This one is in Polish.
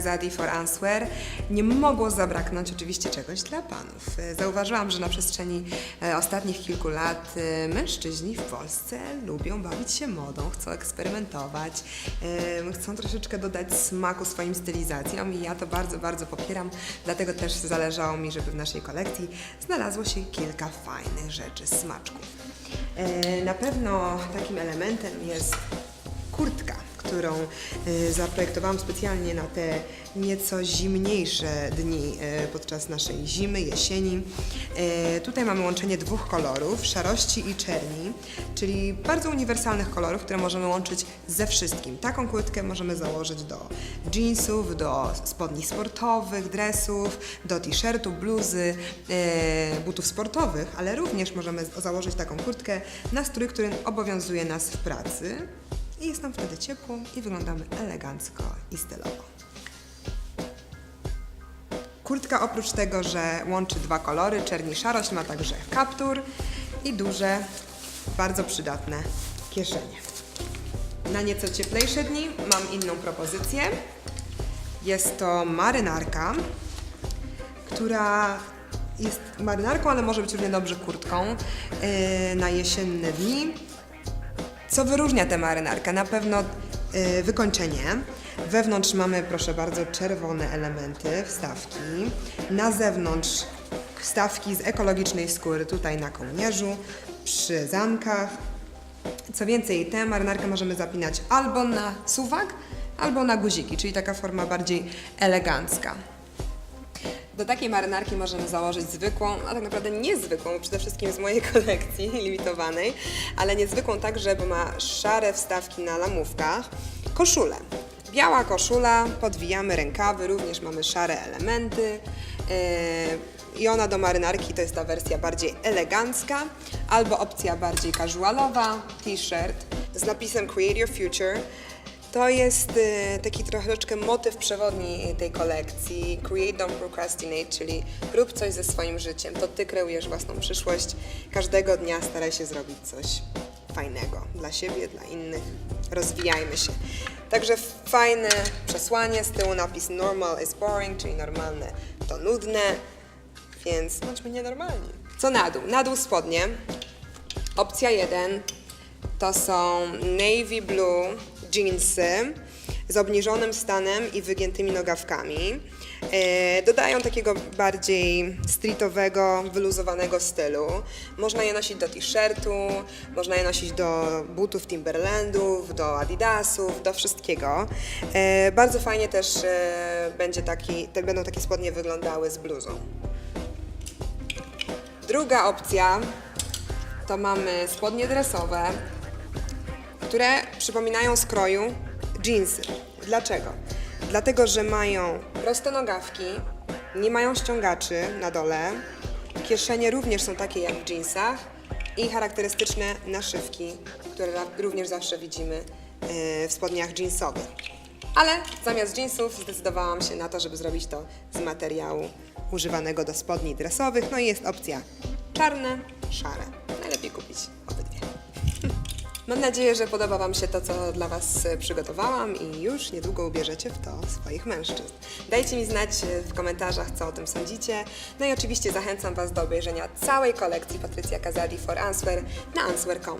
Kazadi for Answer nie mogło zabraknąć oczywiście czegoś dla panów. Zauważyłam, że na przestrzeni e, ostatnich kilku lat e, mężczyźni w Polsce lubią bawić się modą, chcą eksperymentować, e, chcą troszeczkę dodać smaku swoim stylizacjom i ja to bardzo, bardzo popieram, dlatego też zależało mi, żeby w naszej kolekcji znalazło się kilka fajnych rzeczy, smaczków. Na pewno takim elementem jest którą e, zaprojektowałam specjalnie na te nieco zimniejsze dni e, podczas naszej zimy, jesieni. E, Tutaj mamy łączenie dwóch kolorów, szarości i czerni, czyli bardzo uniwersalnych kolorów, które możemy łączyć ze wszystkim. Taką kurtkę możemy założyć do jeansów, do spodni sportowych, dresów, do t-shirtu, bluzy, butów sportowych, ale również możemy założyć taką kurtkę na strój, który obowiązuje nas w pracy. I jest nam wtedy ciepło i wyglądamy elegancko i stylowo. Kurtka oprócz tego, że łączy dwa kolory, czerni szarość, ma także kaptur i duże, bardzo przydatne kieszenie. Na nieco cieplejsze dni mam inną propozycję. Jest to marynarka, która jest marynarką, ale może być równie dobrze kurtką yy, na jesienne dni. Co wyróżnia tę marynarkę? Na pewno y, wykończenie. Wewnątrz mamy, proszę bardzo, czerwone elementy, wstawki. Na zewnątrz wstawki z ekologicznej skóry, tutaj na kołnierzu, przy zamkach. Co więcej, tę marynarkę możemy zapinać albo na suwak, albo na guziki, czyli taka forma bardziej elegancka. Do takiej marynarki możemy założyć zwykłą, a tak naprawdę niezwykłą, przede wszystkim z mojej kolekcji limitowanej, ale niezwykłą także, bo ma szare wstawki na lamówkach, koszulę. Biała koszula, podwijamy rękawy, również mamy szare elementy. Yy, I ona do marynarki to jest ta wersja bardziej elegancka, albo opcja bardziej casualowa, t-shirt z napisem Create Your Future. To jest y, taki troszeczkę motyw przewodni tej kolekcji. Create, don't procrastinate, czyli rób coś ze swoim życiem. To ty kreujesz własną przyszłość. Każdego dnia staraj się zrobić coś fajnego dla siebie, dla innych. Rozwijajmy się. Także fajne przesłanie, z tyłu napis normal is boring, czyli normalne to nudne, więc bądźmy nienormalni. Co na dół? Na dół spodnie. Opcja 1 to są navy blue jeansy z obniżonym stanem i wygiętymi nogawkami. E, dodają takiego bardziej streetowego, wyluzowanego stylu. Można je nosić do t-shirtu, można je nosić do butów Timberlandów, do Adidasów, do wszystkiego. E, bardzo fajnie też e, będzie taki, będą takie spodnie wyglądały z bluzą. Druga opcja to mamy spodnie dresowe, które przypominają skroju jeansy. Dlaczego? Dlatego, że mają proste nogawki, nie mają ściągaczy na dole, kieszenie również są takie jak w jeansach i charakterystyczne naszywki, które również zawsze widzimy e, w spodniach jeansowych. Ale zamiast jeansów zdecydowałam się na to, żeby zrobić to z materiału używanego do spodni dresowych. No i jest opcja czarne, szare. Najlepiej kupić. Mam nadzieję, że podoba Wam się to, co dla Was e, przygotowałam i już niedługo ubierzecie w to swoich mężczyzn. Dajcie mi znać e, w komentarzach, co o tym sądzicie. No i oczywiście zachęcam Was do obejrzenia całej kolekcji Patrycja Kazadi for Answer na answer.com.